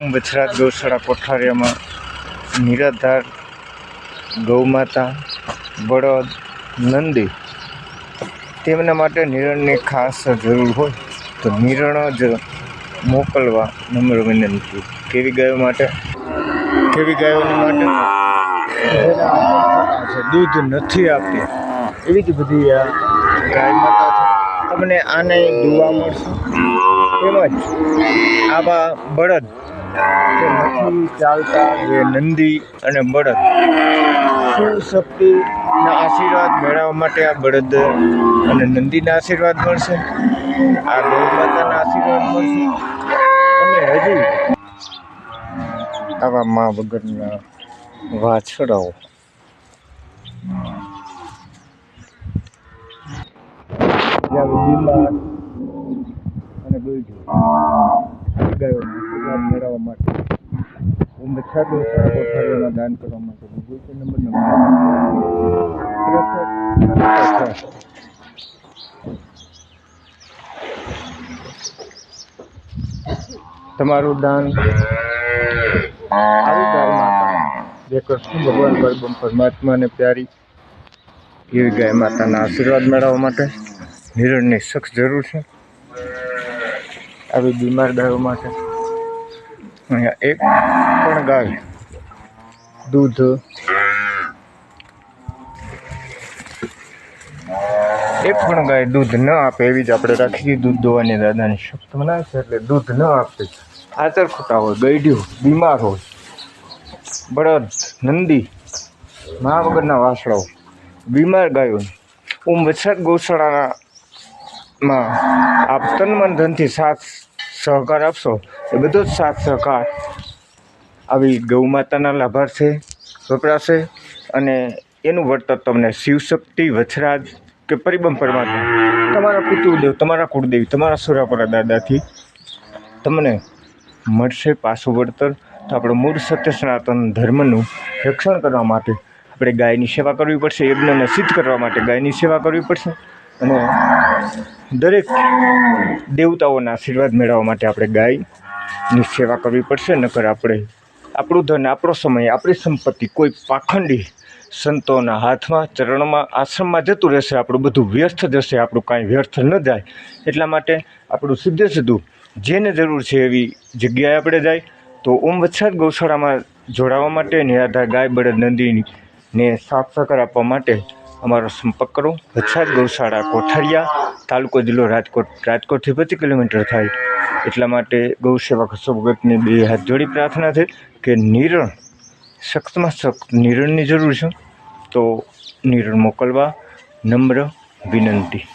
બછરાજ ગૌશાળા કોઠારિયામાં નિરાધાર, ગૌમાતા, બળદ, નંદી તેમના માટે નિરણની ખાસ જરૂર હોય તો નિરણ જ મોકલવા નમ્ર વિનંતી. કેવી ગાયો માટે? કેવી ગાયોની માટે? દૂધ નથી આપતી. એવી જ બધી આ ગાય માતા છે. તમને આને જોવા મળશે. તેમજ આવા બળદ નથી ચાલતા જે નંદી અને બળદ. શિવ શક્તિના આશીર્વાદ મેળવવા માટે આ બળદ અને નંદીના આશીર્વાદ મળશે. આ ગૌ માતાના આશીર્વાદ મળશે. અને હજી આવા મા વગરના વાછડાઓ અને મેળવવા માટે દાન કરવા માટે ગૂગલ તમારું દાન આવી જે કૃષ્ણ ભગવાન પરમ પરમાત્માને પ્યારી એવી ગાય માતાના આશીર્વાદ મેળવવા માટે નિરણની સખ્ત જરૂર છે. આવી બીમાર ગાયો માટે એક પણ ગાય. દૂધ. એક પણ ગાય દૂધ ન આપે એવી જ આપણે રાખી દૂધ દોવાની દાદાની શક્ત બનાવે છે એટલે દૂધ ન આપે. આચર ખોટા હોય ગઈઢ્યું બીમાર હોય. બળદ, નંદી, મા વગરના વાસળાઓ બીમાર ગાયો. ઓમ વછત ગૌશાળાના માં આપ તન મન ધનથી સાથ સહકાર આપશો? એ બધો જ સાથ સહકાર. આવી ગૌ માતાના લાભાર્થે વપરાશે અને એનું વળતર તમને શિવશક્તિ, વછરાજ કે પરિબમ પરમાત્મા, તમારા પિતૃદેવ તમારા કુળદેવ, તમારા સુરાપરા દાદાથી તમને મળશે પાછું વળતર. તો આપણે મૂળ સત્ય સનાતન ધર્મનું રક્ષણ કરવા માટે આપણે ગાયની સેવા કરવી પડશે, યજ્ઞને સિદ્ધ કરવા માટે ગાયની સેવા કરવી પડશે. અને દરેક દેવતાઓના આશીર્વાદ મેળવવા માટે આપણે ગાયની સેવા કરવી પડશે, નકર આપણે આપણું ધન, આપણો સમય, આપણી સંપત્તિ કોઈ પાખંડી સંતોના હાથમાં, ચરણમાં, આશ્રમમાં જતું રહેશે, આપણું બધું વ્યસ્ત જશે, આપણું કાંઈ વ્યર્થ ન જાય. એટલા માટે આપણું સીધે સીધું જેને જરૂર છે એવી જગ્યાએ આપણે જાય. તો ઓમ વત્સાદ ગૌશાળામાં જોડાવા માટે નિરાધાર ગાય બળદ નંદીની સાથ સહકાર આપવા માટે અમારો સંપર્ક કરો. વત્સાદ ગૌશાળા, કોઠારિયા, તાલુકો જિલ્લો રાજકોટ. રાજકોટથી પચીસ કિલોમીટર થાય. એટલા માટે ગૌસેવા સેવા ભગતની બે હાથ જોડી પ્રાર્થના છે કે નિરણ, સખ્તમાં સખ્ત નિરણની જરૂર છે. તો નિરણ મોકલવા નમ્ર વિનંતી.